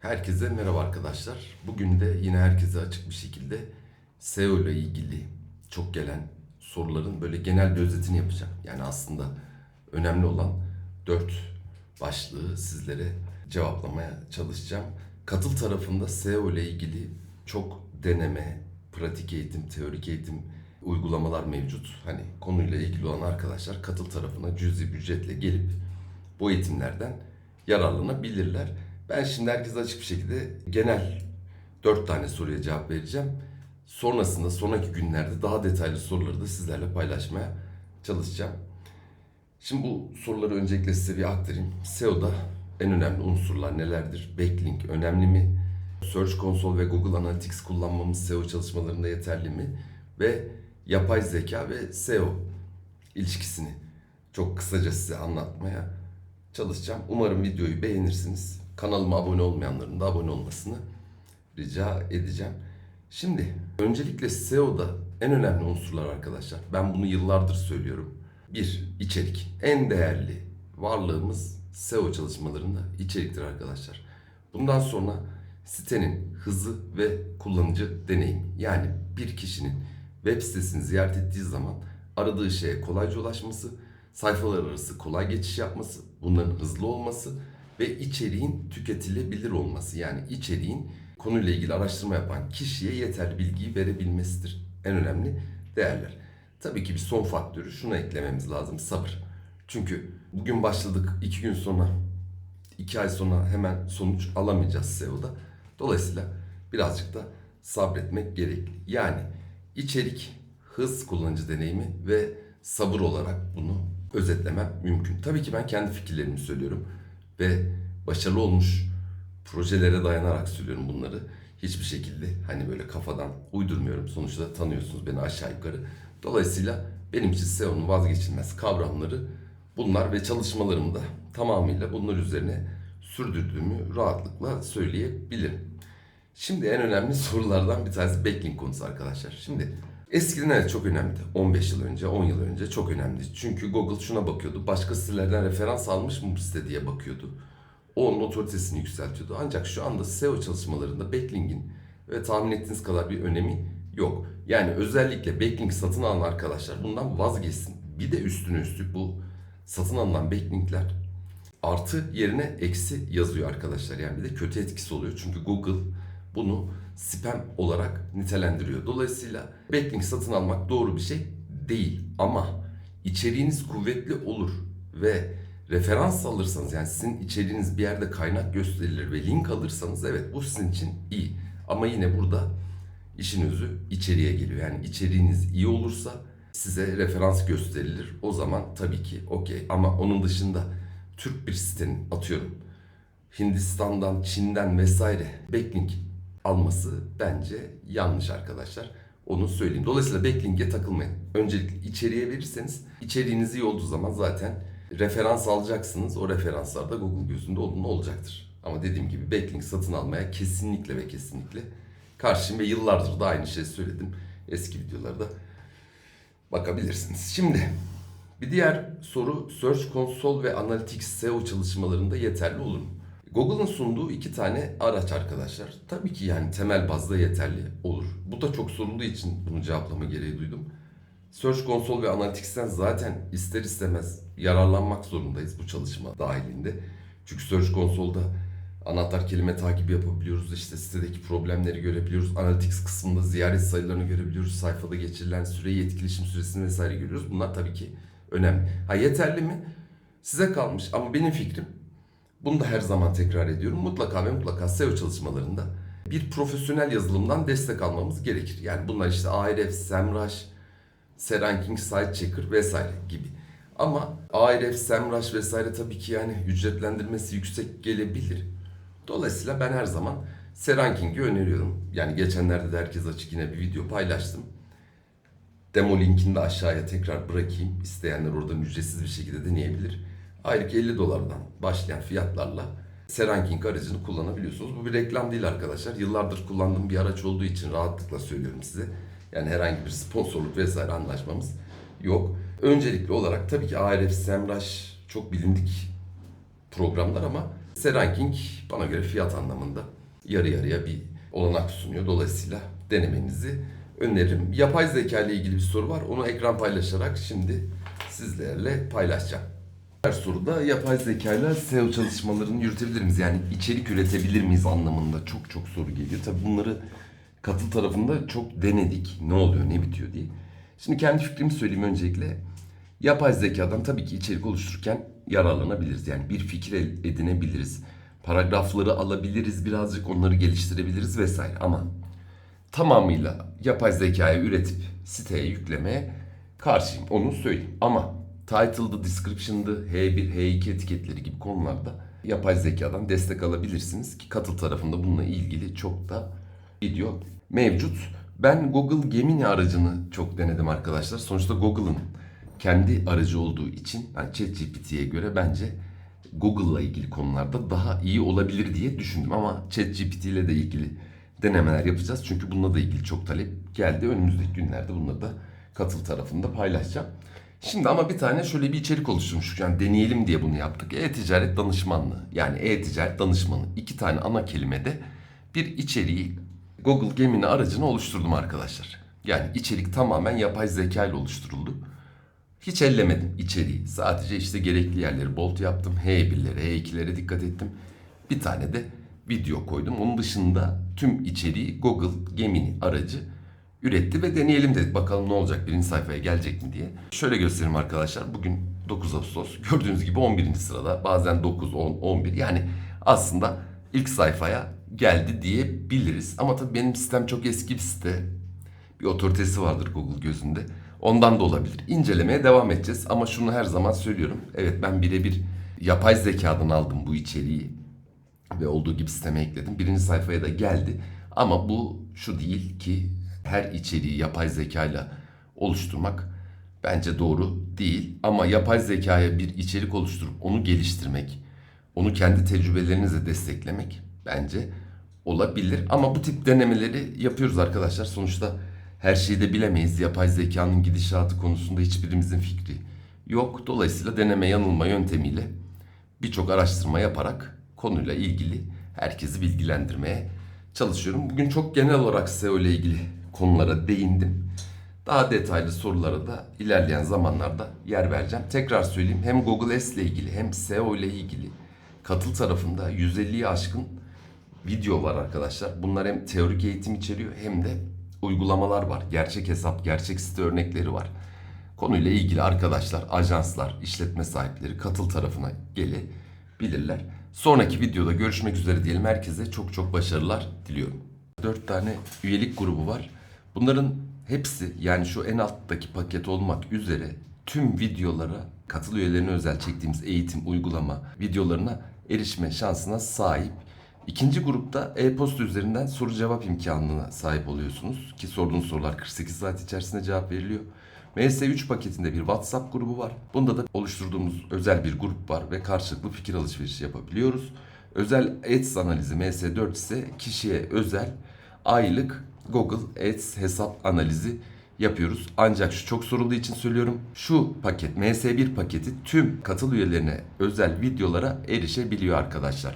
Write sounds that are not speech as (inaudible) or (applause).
Herkese merhaba arkadaşlar. Bugün de yine herkese açık bir şekilde SEO ile ilgili çok gelen soruların böyle genel bir özetini yapacağım. Yani aslında önemli olan dört başlığı sizlere cevaplamaya çalışacağım. Katıl tarafında SEO ile ilgili çok deneme, pratik eğitim, teorik eğitim uygulamalar mevcut. Hani konuyla ilgili olan arkadaşlar katıl tarafına cüzi ücretle gelip bu eğitimlerden yararlanabilirler. Ben şimdi herkese açık bir şekilde genel dört tane soruya cevap vereceğim. Sonrasında sonraki günlerde daha detaylı soruları da sizlerle paylaşmaya çalışacağım. Şimdi bu soruları öncelikle size bir aktarayım. SEO'da en önemli unsurlar nelerdir? Backlink önemli mi? Search Console ve Google Analytics kullanmamız SEO çalışmalarında yeterli mi? Ve yapay zeka ve SEO ilişkisini çok kısaca size anlatmaya çalışacağım. Umarım videoyu beğenirsiniz. Kanalıma abone olmayanların da abone olmasını rica edeceğim. Şimdi öncelikle SEO'da en önemli unsurlar arkadaşlar. Ben bunu yıllardır söylüyorum. Bir, içerik. En değerli varlığımız SEO çalışmalarında içeriktir arkadaşlar. Bundan sonra sitenin hızı ve kullanıcı deneyimi. Yani bir kişinin web sitesini ziyaret ettiği zaman aradığı şeye kolayca ulaşması, sayfalar arası kolay geçiş yapması, bunların hızlı olması ve içeriğin tüketilebilir olması. Yani içeriğin konuyla ilgili araştırma yapan kişiye yeterli bilgiyi verebilmesidir en önemli değerler. Tabii ki bir son faktörü şuna eklememiz lazım sabır. Çünkü bugün başladık iki gün sonra iki ay sonra hemen sonuç alamayacağız SEO'da. Dolayısıyla birazcık da sabretmek gerekli. Yani içerik, hız kullanıcı deneyimi ve sabır olarak bunu özetlemem mümkün. Tabii ki ben kendi fikirlerimi söylüyorum ve başarılı olmuş projelere dayanarak söylüyorum bunları. Hiçbir şekilde hani böyle kafadan uydurmuyorum. Sonuçta tanıyorsunuz beni aşağı yukarı. Dolayısıyla benim için SEO'nun vazgeçilmez kavramları bunlar ve çalışmalarımı da tamamıyla bunlar üzerine sürdürdüğümü rahatlıkla söyleyebilirim. Şimdi en önemli (laughs) sorulardan bir tanesi backlink konusu arkadaşlar. Şimdi eskiden evet çok önemliydi. 15 yıl önce, 10 yıl önce çok önemliydi. Çünkü Google şuna bakıyordu. Başka sitelerden referans almış mı bu site diye bakıyordu. O onun otoritesini yükseltiyordu. Ancak şu anda SEO çalışmalarında backlink'in ve tahmin ettiğiniz kadar bir önemi yok. Yani özellikle backlink satın alan arkadaşlar bundan vazgeçsin. Bir de üstüne üstlük bu satın alınan backlinkler artı yerine eksi yazıyor arkadaşlar. Yani bir de kötü etkisi oluyor. Çünkü Google bunu spam olarak nitelendiriyor. Dolayısıyla backlink satın almak doğru bir şey değil. Ama içeriğiniz kuvvetli olur ve referans alırsanız yani sizin içeriğiniz bir yerde kaynak gösterilir ve link alırsanız evet bu sizin için iyi. Ama yine burada işin özü içeriye geliyor. Yani içeriğiniz iyi olursa size referans gösterilir. O zaman tabii ki okey. Ama onun dışında Türk bir sitenin atıyorum Hindistan'dan, Çin'den vesaire backlink alması bence yanlış arkadaşlar. Onu söyleyeyim. Dolayısıyla backlink'e takılmayın. Öncelikle içeriye verirseniz içeriğiniz iyi olduğu zaman zaten referans alacaksınız. O referanslar da Google gözünde olduğunu olacaktır. Ama dediğim gibi backlink satın almaya kesinlikle ve kesinlikle karşıyım ve yıllardır da aynı şeyi söyledim eski videolarda bakabilirsiniz. Şimdi bir diğer soru Search Console ve Analytics SEO çalışmalarında yeterli olur mu? Google'ın sunduğu iki tane araç arkadaşlar. Tabii ki yani temel bazda yeterli olur. Bu da çok sorulduğu için bunu cevaplama gereği duydum. Search Console ve Analytics'ten zaten ister istemez yararlanmak zorundayız bu çalışma dahilinde. Çünkü Search Console'da anahtar kelime takibi yapabiliyoruz. İşte sitedeki problemleri görebiliyoruz. Analytics kısmında ziyaret sayılarını görebiliyoruz. Sayfada geçirilen süreyi, etkileşim süresini vesaire görüyoruz. Bunlar tabii ki önemli. Ha yeterli mi? Size kalmış ama benim fikrim bunu da her zaman tekrar ediyorum. Mutlaka ve mutlaka SEO çalışmalarında bir profesyonel yazılımdan destek almamız gerekir. Yani bunlar işte Ahrefs, SEMrush, Seranking, SiteChecker vesaire gibi. Ama Ahrefs, SEMrush vesaire tabii ki yani ücretlendirmesi yüksek gelebilir. Dolayısıyla ben her zaman Seranking'i öneriyorum. Yani geçenlerde de herkes açık yine bir video paylaştım. Demo linkini de aşağıya tekrar bırakayım. İsteyenler oradan ücretsiz bir şekilde deneyebilir. Aylık 50 dolardan başlayan fiyatlarla Seranking aracını kullanabiliyorsunuz. Bu bir reklam değil arkadaşlar. Yıllardır kullandığım bir araç olduğu için rahatlıkla söylüyorum size. Yani herhangi bir sponsorluk vesaire anlaşmamız yok. Öncelikli olarak tabii ki Ahrefs, SEMrush çok bilindik programlar ama Seranking bana göre fiyat anlamında yarı yarıya bir olanak sunuyor. Dolayısıyla denemenizi öneririm. Yapay zeka ile ilgili bir soru var. Onu ekran paylaşarak şimdi sizlerle paylaşacağım. Her soruda yapay zeka ile SEO çalışmalarını yürütebilir miyiz? Yani içerik üretebilir miyiz anlamında çok çok soru geliyor. Tabii bunları katıl tarafında çok denedik. Ne oluyor, ne bitiyor diye. Şimdi kendi fikrimi söyleyeyim öncelikle. Yapay zekadan tabii ki içerik oluştururken yararlanabiliriz. Yani bir fikir edinebiliriz. Paragrafları alabiliriz, birazcık onları geliştirebiliriz vesaire. Ama tamamıyla yapay zekayı üretip siteye yüklemeye karşıyım. Onu söyleyeyim. Ama title'dı, description'dı, H1, H2 etiketleri gibi konularda yapay zekadan destek alabilirsiniz ki katıl tarafında bununla ilgili çok da video mevcut. Ben Google Gemini aracını çok denedim arkadaşlar. Sonuçta Google'ın kendi aracı olduğu için yani ChatGPT'ye göre bence Google'la ilgili konularda daha iyi olabilir diye düşündüm ama ChatGPT ile de ilgili denemeler yapacağız. Çünkü bununla da ilgili çok talep geldi. Önümüzdeki günlerde bunları da katıl tarafında paylaşacağım. Şimdi ama bir tane şöyle bir içerik oluşturmuştuk. Yani deneyelim diye bunu yaptık. E-ticaret danışmanlığı. Yani e-ticaret danışmanı. iki tane ana kelimede bir içeriği Google Gemini aracını oluşturdum arkadaşlar. Yani içerik tamamen yapay zeka ile oluşturuldu. Hiç ellemedim içeriği. Sadece işte gerekli yerleri bolt yaptım. H1'lere, H2'lere dikkat ettim. Bir tane de video koydum. Onun dışında tüm içeriği Google Gemini aracı üretti ve deneyelim dedik. Bakalım ne olacak birinci sayfaya gelecek mi diye. Şöyle göstereyim arkadaşlar. Bugün 9 Ağustos. Gördüğünüz gibi 11. sırada. Bazen 9, 10, 11. Yani aslında ilk sayfaya geldi diyebiliriz. Ama tabii benim sistem çok eski bir site bir otoritesi vardır Google gözünde. Ondan da olabilir. İncelemeye devam edeceğiz ama şunu her zaman söylüyorum. Evet ben birebir yapay zekadan aldım bu içeriği ve olduğu gibi sisteme ekledim. Birinci sayfaya da geldi. Ama bu şu değil ki her içeriği yapay zekayla oluşturmak bence doğru değil. Ama yapay zekaya bir içerik oluşturup onu geliştirmek, onu kendi tecrübelerinizle desteklemek bence olabilir. Ama bu tip denemeleri yapıyoruz arkadaşlar. Sonuçta her şeyi de bilemeyiz. Yapay zekanın gidişatı konusunda hiçbirimizin fikri yok. Dolayısıyla deneme yanılma yöntemiyle birçok araştırma yaparak konuyla ilgili herkesi bilgilendirmeye çalışıyorum. Bugün çok genel olarak SEO ile ilgili konulara değindim. Daha detaylı sorulara da ilerleyen zamanlarda yer vereceğim. Tekrar söyleyeyim hem Google S ile ilgili hem SEO ile ilgili katıl tarafında 150'yi aşkın video var arkadaşlar. Bunlar hem teorik eğitim içeriyor hem de uygulamalar var. Gerçek hesap, gerçek site örnekleri var. Konuyla ilgili arkadaşlar, ajanslar, işletme sahipleri katıl tarafına gelebilirler. Sonraki videoda görüşmek üzere diyelim. Herkese çok çok başarılar diliyorum. 4 tane üyelik grubu var. Bunların hepsi yani şu en alttaki paket olmak üzere tüm videolara katıl üyelerine özel çektiğimiz eğitim, uygulama videolarına erişme şansına sahip. İkinci grupta e-posta üzerinden soru cevap imkanına sahip oluyorsunuz ki sorduğunuz sorular 48 saat içerisinde cevap veriliyor. MS3 paketinde bir WhatsApp grubu var. Bunda da oluşturduğumuz özel bir grup var ve karşılıklı fikir alışverişi yapabiliyoruz. Özel Ads analizi MS4 ise kişiye özel aylık Google Ads hesap analizi yapıyoruz. Ancak şu çok sorulduğu için söylüyorum. Şu paket MS1 paketi tüm katıl üyelerine özel videolara erişebiliyor arkadaşlar.